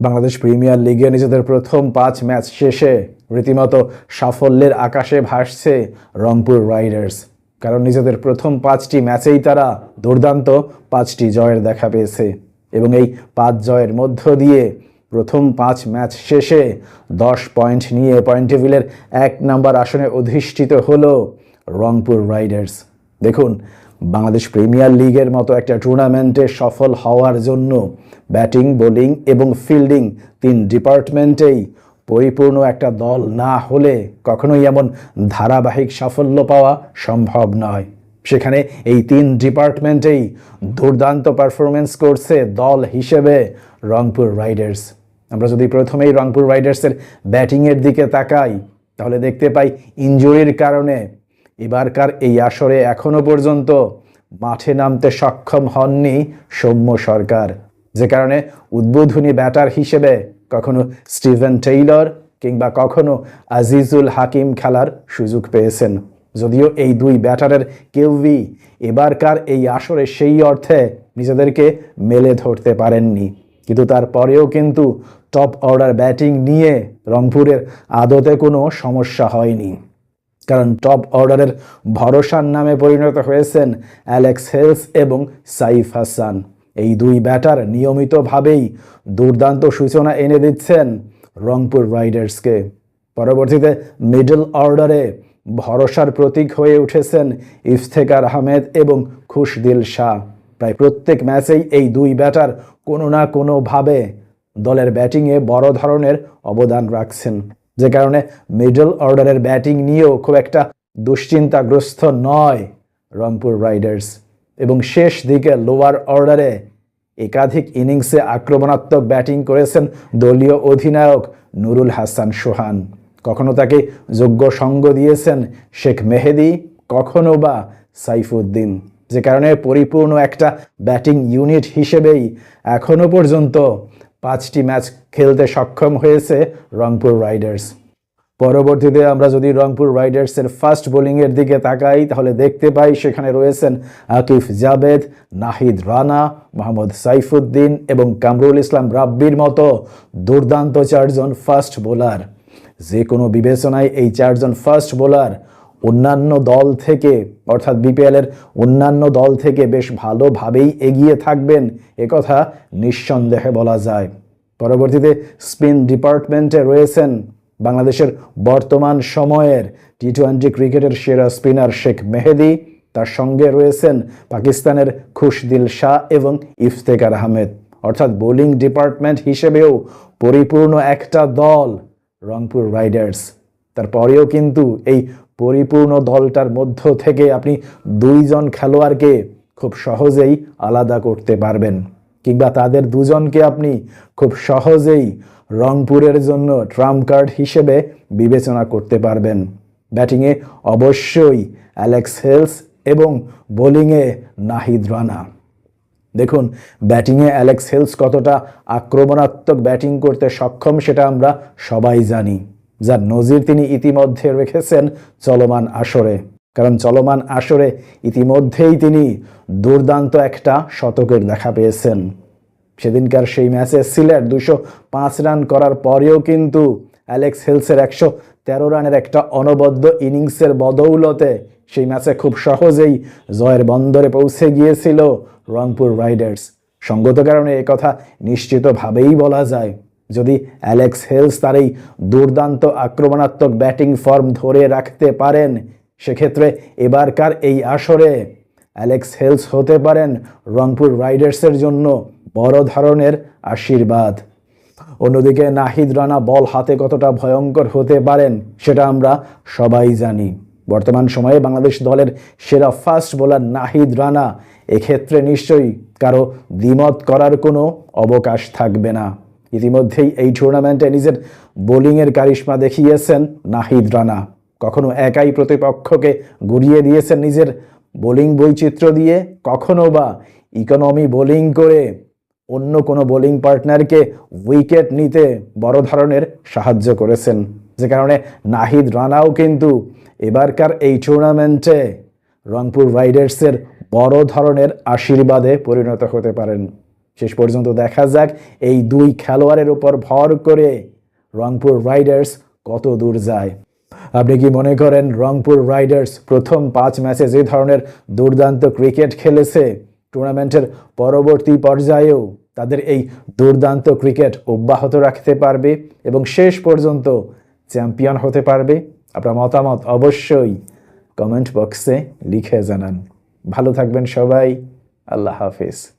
Bangladesh premier লিগে নিজেদের প্রথম পাঁচ ম্যাচ শেষে রীতিমতো সাফল্যের আকাশে ভাসছে রংপুর রাইডার্স। কারণ নিজেদের প্রথম পাঁচটি ম্যাচেই তারা দুর্দান্ত পাঁচটি জয়ের দেখা পেয়েছে। এবং এই পাঁচ জয়ের মধ্য দিয়ে প্রথম পাঁচ ম্যাচ শেষে দশ পয়েন্ট নিয়ে পয়েন্ট টেবিলের এক নম্বর আসনে অধিষ্ঠিত হলো রংপুর রাইডার্স। দেখুন বাংলাদেশ প্রিমিয়ার লিগের মতো একটা টুর্নামেন্টে সফল হওয়ার জন্য ব্যাটিং, বোলিং এবং ফিল্ডিং তিন ডিপার্টমেন্টেই পরিপূর্ণ একটা দল না হলে কখনোই এমন ধারাবাহিক সাফল্য পাওয়া সম্ভব নয়। সেখানে এই তিন ডিপার্টমেন্টেই দুর্দান্ত পারফরমেন্স করছে দল হিসেবে রংপুর রাইডার্স। আমরা যদি প্রথমেই রংপুর রাইডার্সের ব্যাটিংয়ের দিকে তাকাই, তাহলে দেখতে পাই ইঞ্জুরির কারণে এবারকার এই আসরে এখনও পর্যন্ত মাঠে নামতে সক্ষম হননি সৌম্য সরকার। যে কারণে উদ্বোধনী ব্যাটার হিসেবে কখনো স্টিভেন টেইলর কিংবা কখনো আজিজুল হাকিম খেলার সুযোগ পেয়েছেন। যদিও এই দুই ব্যাটারের কেউই এবারকার এই আসরে সেই অর্থে নিজেদেরকে মেলে ধরতে পারেননি। কিন্তু তারপরেও কিন্তু টপ অর্ডার ব্যাটিং নিয়ে রংপুরের আদতে কোনো সমস্যা হয়নি। কারণ টপ অর্ডারের ভরসার নামে পরিণত হয়েছেন অ্যালেক্স হেলস এবং সাইফ হাসান। এই দুই ব্যাটার নিয়মিতভাবেই দুর্দান্ত সূচনা এনে দিচ্ছেন রংপুর রাইডার্সকে। পরবর্তীতে মিডল অর্ডারে ভরসার প্রতীক হয়ে উঠেছেন ইফতেকার আহমেদ এবং খুশদিল শাহ। প্রায় প্রত্যেক ম্যাচেই এই দুই ব্যাটার কোনো না কোনোভাবে দলের ব্যাটিংয়ে বড় ধরনের অবদান রাখছেন। যে কারণে মিডল অর্ডারের ব্যাটিং নিয়েও খুব একটা দুশ্চিন্তাগ্রস্ত নয় রংপুর রাইডার্স এবং শেষ দিকে লোয়ার অর্ডারে একাধিক ইনিংসে আক্রমণাত্মক ব্যাটিং করেছেন দলীয় অধিনায়ক নুরুল হাসান সোহান। কখনো তাকে যোগ্য সঙ্গ দিয়েছেন শেখ মেহেদি, কখনো বা সাইফুদ্দিন। যে কারণে পরিপূর্ণ একটা ব্যাটিং ইউনিট হিসেবেই এখনও পর্যন্ত পাঁচটি ম্যাচ খেলতে সক্ষম হয়েছে রংপুর রাইডার্স। পরবর্তীতে আমরা যদি রংপুর রাইডার্সের ফার্স্ট বোলিংয়ের দিকে তাকাই, তাহলে দেখতে পাই সেখানে রয়েছেন আকিফ জাবেদ, নাহিদ রানা, মোহাম্মদ সাইফুদ্দিন এবং কামরুল ইসলাম রাব্বির মতো দুর্দান্ত চারজন ফাস্ট বোলার। যে কোনো বিবেচনায় এই চারজন ফাস্ট বোলার অন্যান্য দল থেকে, অর্থাৎ বিপিএলের অন্যান্য দল থেকে বেশ ভালোভাবেই এগিয়ে থাকবেন একথা নিঃসন্দেহে বলা যায়। পরবর্তীতে স্পিন ডিপার্টমেন্টে রয়েছেন বাংলাদেশের বর্তমান সময়ের টি টোয়েন্টি ক্রিকেটের সেরা স্পিনার শেখ মেহেদি, তার সঙ্গে রয়েছেন পাকিস্তানের খুশদিল শাহ এবং ইফতেকার আহমেদ। অর্থাৎ বোলিং ডিপার্টমেন্ট হিসেবেও পরিপূর্ণ একটা দল রংপুর রাইডার্স। তারপরেও কিন্তু এই পরিপূর্ণ দলটার মধ্য থেকে আপনি দুইজন খেলোয়াড়কে খুব সহজেই আলাদা করতে পারবেন। কিংবা তাদের দুজনকে আপনি খুব সহজেই রংপুরের জন্য ট্রাম্প কার্ড হিসেবে বিবেচনা করতে পারবেন। ব্যাটিংয়ে অবশ্যই অ্যালেক্স হেলস এবং বোলিংয়ে নাহিদ রানা। দেখুন, ব্যাটিংয়ে অ্যালেক্স হেলস কতটা আক্রমণাত্মক ব্যাটিং করতে সক্ষম সেটা আমরা সবাই জানি। যার নজির তিনি ইতিমধ্যে রেখেছেন চলমান আসরে। কারণ চলমান আসরে ইতিমধ্যেই তিনি দুর্দান্ত একটা শতকের দেখা পেয়েছেন। সেদিনকার সেই ম্যাচে সিলেট দুশো পাঁচ রান করার পরেও কিন্তু অ্যালেক্স হেলসের একশো তেরো রানের একটা অনবদ্য ইনিংসের বদৌলতে সেই ম্যাচে খুব সহজেই জয়ের বন্দরে পৌঁছে গিয়েছিল রংপুর রাইডার্স। সঙ্গত কারণে কথা নিশ্চিতভাবেই বলা যায়। যদি অ্যালেক্স হেলস তার এই দুর্দান্ত আক্রমণাত্মক ব্যাটিং ফর্ম ধরে রাখতে পারেন, সেক্ষেত্রে এবারকার এই আসরে অ্যালেক্স হেলস হতে পারেন রংপুর রাইডার্সের জন্য বড় ধরনের আশীর্বাদ। অন্যদিকে নাহিদ রানা বল হাতে কতটা ভয়ঙ্কর হতে পারেন, সেটা আমরা সবাই জানি। বর্তমান সময়ে বাংলাদেশ দলের সেরা ফাস্ট বোলার নাহিদ রানা, এক্ষেত্রে নিশ্চয়ই কারও দ্বিমত করার কোনো অবকাশ থাকবে না। ইতিমধ্যেই এই টুর্নামেন্টে নিজের বোলিংয়ের কারিশ্মা দেখিয়েছেন নাহিদ রানা। কখনো একাই প্রতিপক্ষকে গুড়িয়ে দিয়েছেন নিজের বোলিং বৈচিত্র্য দিয়ে, কখনো বা ইকোনমি বোলিং করে অন্য কোনো বোলিং পার্টনারকে উইকেট নিতে বড় ধরনের সাহায্য করেছেন। যে কারণে নাহিদ রানাও কিন্তু এবারকার এই টুর্নামেন্টে রংপুর রাইডার্সের বড় ধরনের আশীর্বাদে পরিণত হতে পারেন। শেষ পর্যন্ত দেখা যাক এই দুই খেলোয়াড়ের উপর ভর করে রংপুর রাইডার্স কত দূর যায়। আপনি কি মনে করেন রংপুর রাইডার্স প্রথম পাঁচ ম্যাচে যে ধরনের দুর্দান্ত ক্রিকেট খেলেছে, টুর্নামেন্টের পরবর্তী পর্যায়েও তাদের এই দুর্দান্ত ক্রিকেট অব্যাহত রাখতে পারবে এবং শেষ পর্যন্ত চ্যাম্পিয়ন হতে পারবে? আপনার মতামত অবশ্যই কমেন্ট বক্সে লিখে জানান। ভালো থাকবেন সবাই, আল্লাহ হাফিজ।